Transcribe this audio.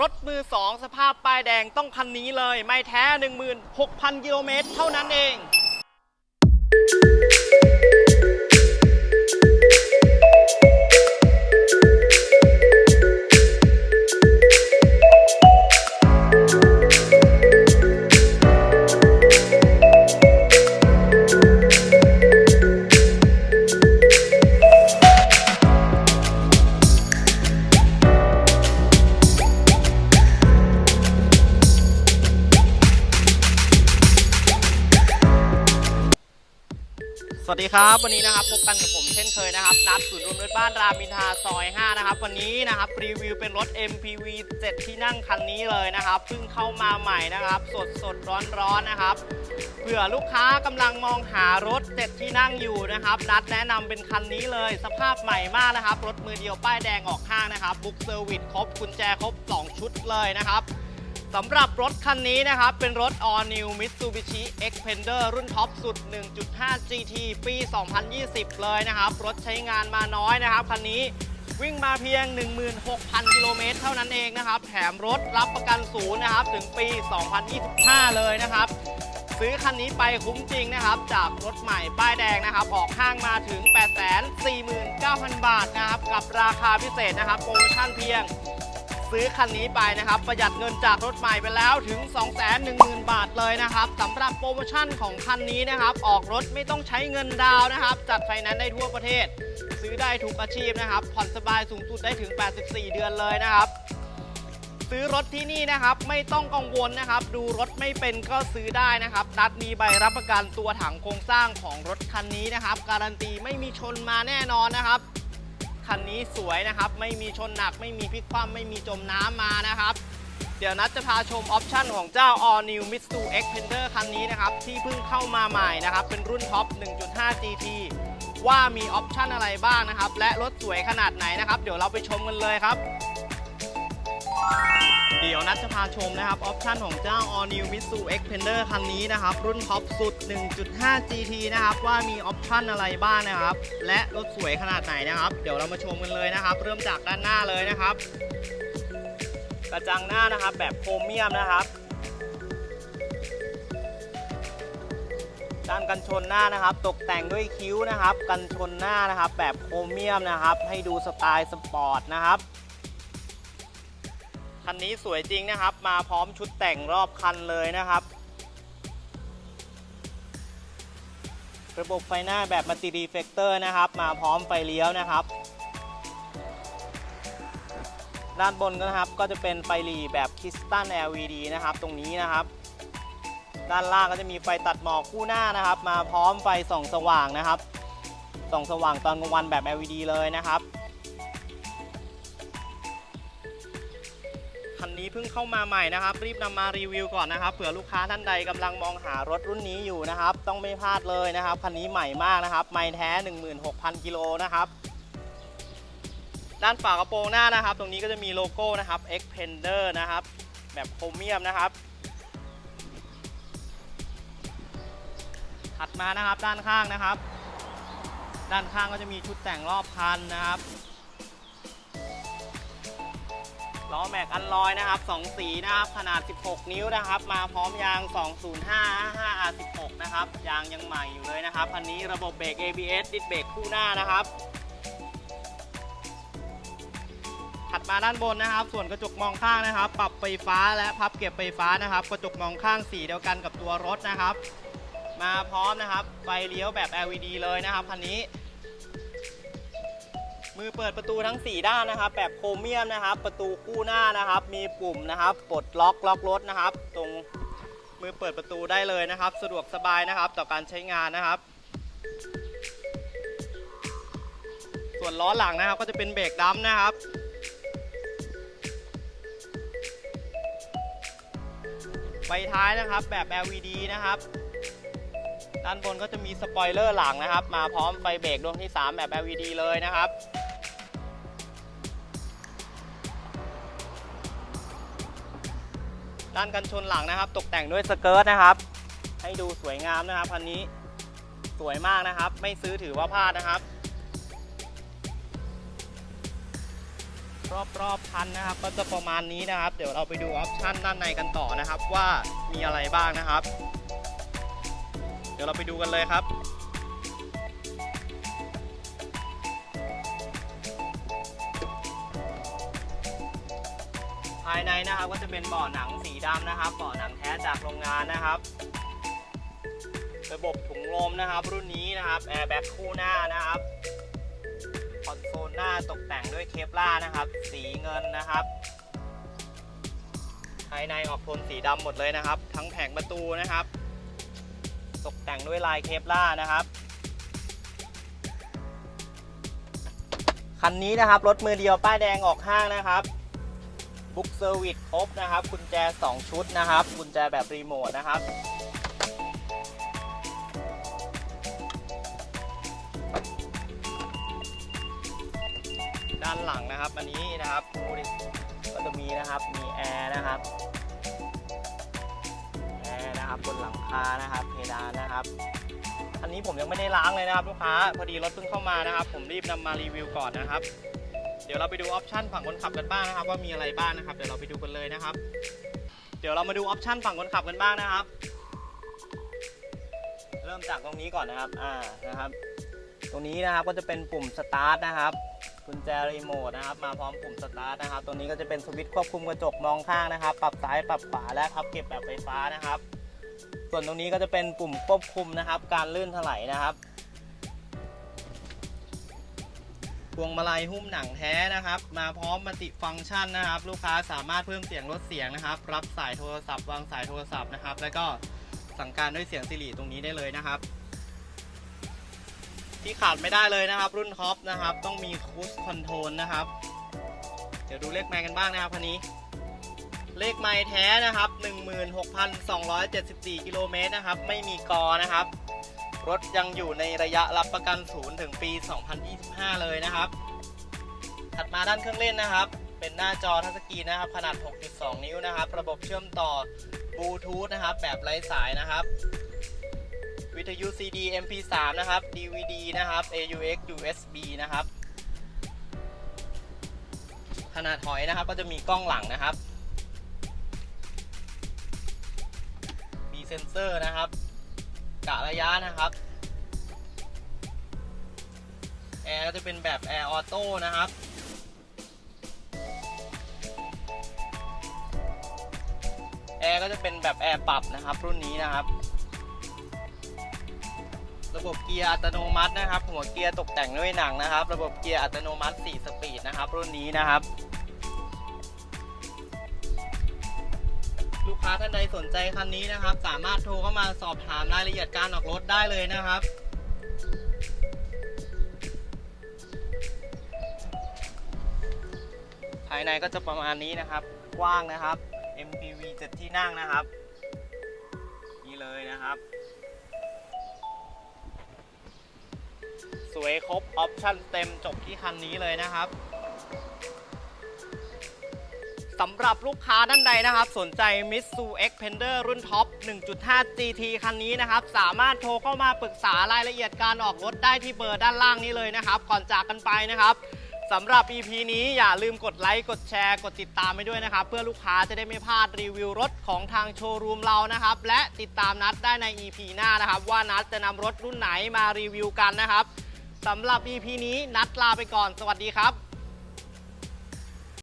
รถมือสองสภาพป้ายแดงต้องคันนี้เลย ไม่แท้ 16,000 กิโลเมตรเท่านั้นเอง สวัสดีครับวันนี้นะครับพบกันกับผมเช่นเคยนะครับนัดศูนย์รวมรถบ้านรามินทาซอย 5 นะครับ วันนี้นะครับรีวิวเป็นรถ MPV 7 ที่นั่งคันนี้เลยนะครับเพิ่งเข้ามาใหม่นะครับ สดสดร้อนร้อนนะครับเผื่อลูกค้ากำลังมองหารถ 7 ที่นั่งอยู่นะครับ นัดแนะนำเป็นคันนี้เลย สภาพใหม่มากนะครับ รถมือเดียวป้ายแดงออกข้างนะครับบุ๊กเซอร์วิสครบกุญแจครบ 2 ชุดเลยนะครับ สำหรับรถคันนี้นะครับ เป็นรถ All New Mitsubishi Xpander รุ่นท็อปสุด 1.5 GT ปี 2020 เลยนะครับ รถใช้งานมาน้อยนะครับ คันนี้วิ่งมาเพียง 16,000 กิโลเมตรเท่านั้นเองนะครับ แถมรถรับประกันศูนย์นะครับ ถึงปี 2025 เลยนะครับ ซื้อคันนี้ไปคุ้มจริงนะครับ จากรถใหม่ป้ายแดงนะครับ ออกห้างมาถึง 849,000 บาทนะครับ กับราคาพิเศษนะครับ โปรโมชั่นเพียง ซื้อคันนี้ไปนะครับ ประหยัดเงินจากรถใหม่ไปแล้วถึง 210,000 บาทเลยนะครับสำหรับโปรโมชั่นของคันนี้นะครับ ออกรถไม่ต้องใช้เงินดาวนะครับ จัดไฟแนนซ์ได้ทั่วประเทศ ซื้อได้ทุกอาชีพนะครับ ผ่อนสบายสูงสุดได้ถึง 84 เดือนเลยนะครับ ซื้อรถที่นี่นะครับไม่ต้องกังวลนะครับ ดูรถไม่เป็นก็ซื้อได้นะครับนัดมีใบรับประกันตัวถังโครงสร้างของรถคันนี้นะครับ การันตีไม่มีชนมาแน่นอนนะครับ คันนี้สวยนะครับ ไม่มีชนหนัก ไม่มีพลิกคว่ำไม่มีจมน้ำมานะครับ เดี๋ยวนัดจะพาชมออปชั่นของเจ้า All New Mitsu Xpander คันนี้นะครับ ที่เพิ่งเข้ามาใหม่นะครับ เป็นรุ่นท็อป 1.5 GT ว่ามีออปชั่นอะไรบ้างนะครับ และรถสวยขนาดไหนนะครับ เดี๋ยวเราไปชมกันเลยครับ เดี๋ยวนัดจะพาชมนะครับ ออปชั่นของเจ้า All New Mitsu Xpander คันนี้นะครับ รุ่นท็อปสุด 1.5 GT นะครับ ว่ามีออปชั่นอะไรบ้างนะครับ และรถสวยขนาดไหนนะครับ เดี๋ยวเรามาชมกันเลยนะครับ เริ่มจากด้านหน้าเลยนะครับ กระจังหน้านะครับแบบโครเมียมนะครับด้านกันชนหน้านะครับ ตกแต่งด้วยคิ้วนะครับ กันชนหน้านะครับ แบบโครเมียมนะครับ ให้ดูสไตล์สปอร์ตนะครับ คันนี้สวยจริงนะครับ มาพร้อมชุดแต่งรอบคันเลยนะครับ ระบบไฟหน้าแบบมัลติรีเฟกเตอร์นะครับ มาพร้อมไฟเลี้ยวนะครับ ด้านบนก็นะครับก็จะเป็นไฟหลีแบบคริสตัล LED นะครับ ตรงนี้นะครับ ด้านล่างก็จะมีไฟตัดหมอกคู่หน้านะครับ มาพร้อมไฟส่องสว่างนะครับส่องสว่างตอนกลางวันแบบ LED เลยนะครับ คันนี้เพิ่งเข้ามาใหม่นะครับ รีบนำมารีวิวก่อนนะครับเผื่อลูกค้าท่านใดกำลังมองหารถรุ่นนี้อยู่นะครับ ต้องไม่พลาดเลยนะครับคันนี้ใหม่มากนะครับไม่แท้ 16,000กิโลนะครับด้านฝากระโปรงหน้านะครับ ตรงนี้ก็จะมีโลโก้นะครับ Expander นะครับ แบบโครเมียมนะครับถัดมานะครับด้านข้างนะครับ ด้านข้างก็จะมีชุดแต่งรอบคันนะครับ ล้อแม็กอันลอยนะครับ2สีนะครับขนาด 16 นิ้วนะครับ มาพร้อมยาง 205 5R16 นะครับยางยังใหม่อยู่เลยนะครับคันนี้ระบบเบรก ABS ดิสเบรกคู่หน้านะครับถัดมาด้านบนนะครับ ส่วนกระจกมองข้างนะครับ ปรับไฟฟ้าและพับเก็บไฟฟ้านะครับ กระจกมองข้างสีเดียวกันกับตัวรถนะครับ มาพร้อมนะครับไฟเลี้ยวแบบ LED เลยนะครับคันนี้ มือเปิดประตูทั้ง 4 ด้านนะครับ แบบโครเมียมนะครับ ประตูคู่หน้านะครับ มีปุ่มนะครับปลดล็อกล็อกรถนะครับ ตรงมือเปิดประตูได้เลยนะครับ สะดวกสบายนะครับ ต่อการใช้งานนะครับ ส่วนล้อหลังนะครับ ก็จะเป็นเบรกดัมนะครับไฟท้ายนะครับแบบ LED นะครับ ด้านบนก็จะมีสปอยเลอร์หลังนะครับ มาพร้อมไฟเบรกดวงที่ 3 แบบ LED เลยนะครับ ด้านกันชนหลังนะครับ ตกแต่งด้วยสเกิร์ตนะครับ ให้ดูสวยงามนะครับคันนี้สวยมากนะครับ ไม่ซื้อถือว่าพลาดนะครับ รอบๆคันนะครับ ก็จะประมาณนี้นะครับ เดี๋ยวเราไปดูออปชั่นด้านในกันต่อนะครับ ว่ามีอะไรบ้างนะครับ เดี๋ยวเราไปดูกันเลยครับ ภายในนะครับก็จะเป็นเบาะหนังสีดำนะครับเบาะหนังแท้จากโรงงานนะครับ ระบบถุงลมนะครับ รุ่นนี้นะครับแอร์แบ็กคู่หน้านะครับคอนโซลหน้าตกแต่งด้วยเคปลานะครับ สีเงินนะครับ ภายในออกโทนสีดำหมดเลยนะครับ ทั้งแผงประตูนะครับ ตกแต่งด้วยลายเคปลานะครับคันนี้นะครับรถมือเดียวป้ายแดงออกห้างนะครับ บุ๊กเซอร์วิสครบนะครับกุญแจ 2 ชุดนะครับกุญแจแบบรีโมทนะครับด้านหลังนะครับ อันนี้นะครับดูดิก็จะมีนะครับมีแอร์นะครับแอร์นะครับบนหลังคานะครับเพดานนะครับ อันนี้ผมยังไม่ได้ล้างเลยนะครับลูกค้า พอดีรถเพิ่งเข้ามานะครับ ผมรีบนำมารีวิวก่อนนะครับ เดี๋ยวเราไปดูออปชันฝั่งคนขับกันบ้างนะครับ ว่ามีอะไรบ้างนะครับเดี๋ยวเราไปดูกันเลยนะครับ เดี๋ยวเรามาดูออปชันฝั่งคนขับกันบ้างนะครับ เริ่มจากตรงนี้ก่อนนะครับอ่านะครับ ตรงนี้นะครับก็จะเป็นปุ่มสตาร์ทนะครับกุญแจรีโมทนะครับมาพร้อมปุ่มสตาร์ทนะครับ ตัวนี้ก็จะเป็นสวิตช์ควบคุมกระจกมองข้างนะครับ ปรับซ้ายปรับขวาและพับเก็บแบบไฟฟ้านะครับ ส่วนตรงนี้ก็จะเป็นปุ่มควบคุมนะครับ การลื่นถลายนะครับ พวงมาลัยหุ้มหนังแท้นะครับ มาพร้อมมัลติฟังก์ชันนะครับ ลูกค้าสามารถเพิ่มเสียงลดเสียงนะครับ รับสายโทรศัพท์วางสายโทรศัพท์นะครับ แล้วก็สั่งการด้วยเสียงสิริตรงนี้ได้เลยนะครับ ที่ขาดไม่ได้เลยนะครับ รุ่นท็อปนะครับ ต้องมีคูสคอนโทรลนะครับ เดี๋ยวดูเลขไมล์กันบ้างนะครับคันนี้ เลขไมล์แท้นะครับ 16,274 กิโลเมตรนะครับ ไม่มีกอนะครับ รถยังอยู่ในระยะรับประกันศูนย์ถึงปี 2025 เลยนะครับ ถัดมาด้านเครื่องเล่นนะครับ เป็นหน้าจอทัชสกรีนนะครับ ขนาด 6.2 นิ้วนะครับ ระบบเชื่อมต่อบลูทูธนะครับ แบบไร้สายนะครับวิทยุ CD MP3 นะครับ DVD นะครับ AUX USB นะครับ ขนาดหอยนะครับก็จะมีกล้องหลังนะครับ มีเซ็นเซอร์นะครับ กะระยะนะครับแอร์ก็จะเป็นแบบแอร์ออโต้นะครับแอร์ก็จะเป็นแบบแอร์ปรับนะครับรุ่นนี้นะครับ ระบบเกียร์อัตโนมัตินะครับ หัวเกียร์ตกแต่งด้วยหนังนะครับ ระบบเกียร์อัตโนมัติ 4 สปีดนะครับ รุ่นนี้นะครับ ค้าท่านใดสนใจคันนี้นะครับ สามารถโทรเข้ามาสอบถามรายละเอียดการออกรถได้เลยนะครับภายในก็จะประมาณนี้นะครับ กว้างนะครับ MPV 7 ที่นั่งนะครับ นี่เลยนะครับ สวยครบออปชั่นเต็มจบที่คันนี้เลยนะครับ สำหรับลูกค้าท่านใดนะครับ สนใจ Mitsu Xpander รุ่นท็อป 1.5 GT คันนี้นะครับ สามารถโทรเข้ามาปรึกษารายละเอียดการออกรถได้ที่เบอร์ด้านล่างนี้เลยนะครับ ก่อนจากกันไปนะครับสำหรับ EP นี้อย่าลืมกดไลค์ กดแชร์ กดติดตามไปด้วยนะครับ เพื่อลูกค้าจะได้ไม่พลาดรีวิวรถของทางโชว์รูมเรานะครับ และติดตามนัดได้ใน EP หน้านะครับ ว่านัดจะนำรถรุ่นไหนมารีวิวกันนะครับสำหรับ EP นี้นัดลาไปก่อน สวัสดีครับ